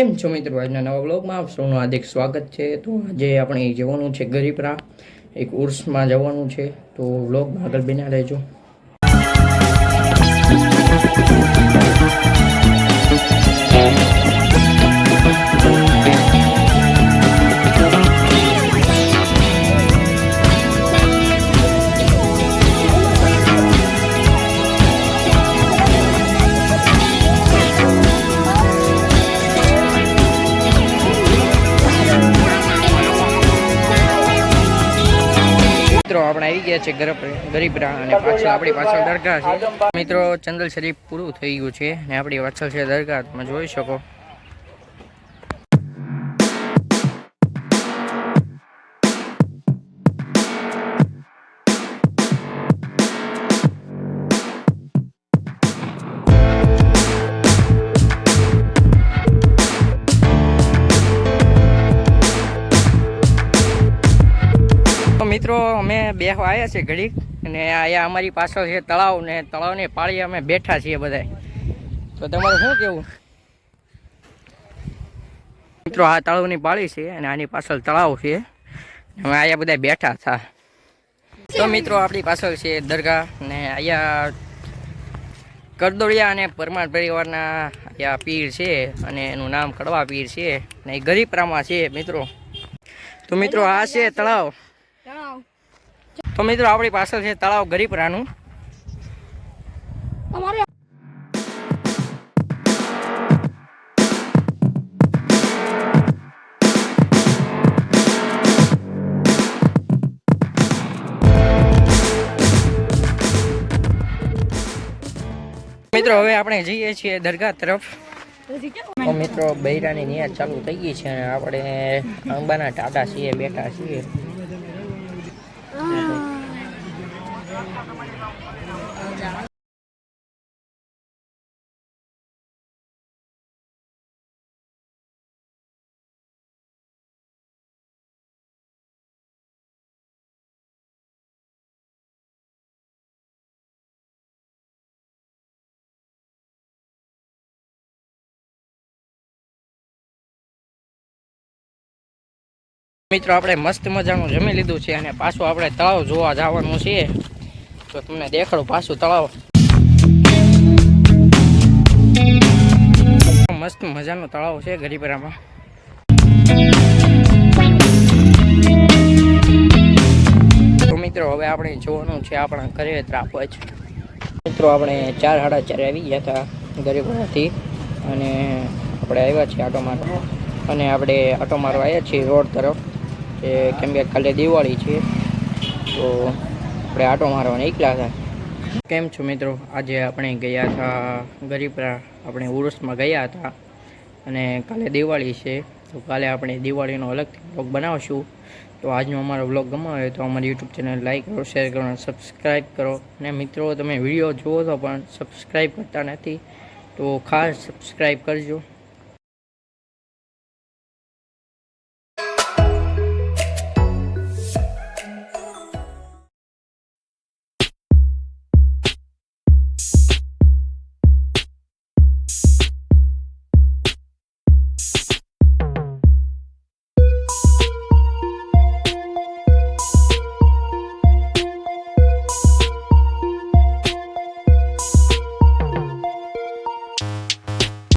કેમ છો મિત્રો? આજના નવા બ્લોગમાં આપ સૌનું હાર્દિક સ્વાગત છે. તો આજે આપણે જવાનું છે ગરીબરા એક ઉર્સમાં જવાનું છે. તો બ્લોગમાં આગળ બિના રહેજો. મિત્રો આપણે આવી ગયા છે ગરબ ગરીબરા અને પાછળ આપણી પાછળ દરગાહ છે. મિત્રો ચંદલ શરીફ પૂરું થઈ ગયું છે અને આપણી પાછળ છે દરગાહ તમે જોઈ શકો. તો મિત્રો, અમે બે આવ્યા છે ઘડીક અને અહીંયા અમારી પાછળ છે તળાવ ને તળાવની પાળી અમે બેઠા છીએ બધા તો તમારું શું કેવું? મિત્રો, આ તળાવની પાળી છે અને આની પાછળ તળાવ છે. અમે અહીંયા બધા બેઠા હતા તો મિત્રો, આપણી પાછળ છે દરગાહ ને અહીંયા કરદોળિયા અને પરમાર પરિવારના અહીંયા પીર છે અને એનું નામ કડવા પીર છે ને એ ગરીબરામાં છે, મિત્રો. તો મિત્રો, આ છે તળાવ. તો મિત્રો આપણી પાછળ છે તળાવ ગરીબરાનું મિત્રો હવે આપણે જઈએ છીએ દરગાહ તરફ. મિત્રો બૈરાની નિયાદ ચાલુ થઈ ગઈ છે અને આપણે અંબાના ટાટા છીએ બેઠા છીએ. Hmm. Ya. Jangan. મિત્રો, આપણે મસ્ત મજાનું જમી લીધું છે અને પાછું આપણે તળાવ જોવા જવાનું છે. તો તમને દેખાડું પાછું તળાવ. મસ્ત મજાનું તળાવ છે ગરીબરામાં. તો મિત્રો, હવે આપણે જોવાનું છે આપણા ઘરે ત્રાપજ. મિત્રો, આપણે ચાર સાડા ચારે આવી ગયા હતા ગરીબરાથી અને આપણે આવ્યા છીએ આટો મારવા. અને આપણે આટો મારવા આવ્યા છીએ રોડ તરફ. કે કેમ કે કાલે દિવાળી છે, તો આપણે આટો મારવા નીકળ્યા હતા કેમ છો મિત્રો? આજે આપણે ગયા હતા ગરીબરા, આપણે ઉર્સમાં ગયા હતા અને કાલે દિવાળી છે, તો કાલે આપણે દિવાળીનો અલગથી બ્લોગ બનાવશું. તો આજનો અમારો બ્લોગ ગમો હોય તો અમારી યુટ્યુબ ચેનલ લાઈક કરો શેર કરો અને સબસ્ક્રાઈબ કરો. અને મિત્રો, તમે વીડિયો જુઓ તો પણ સબસ્ક્રાઈબ કરતા નથી, તો ખાસ સબસ્ક્રાઈબ કરજો.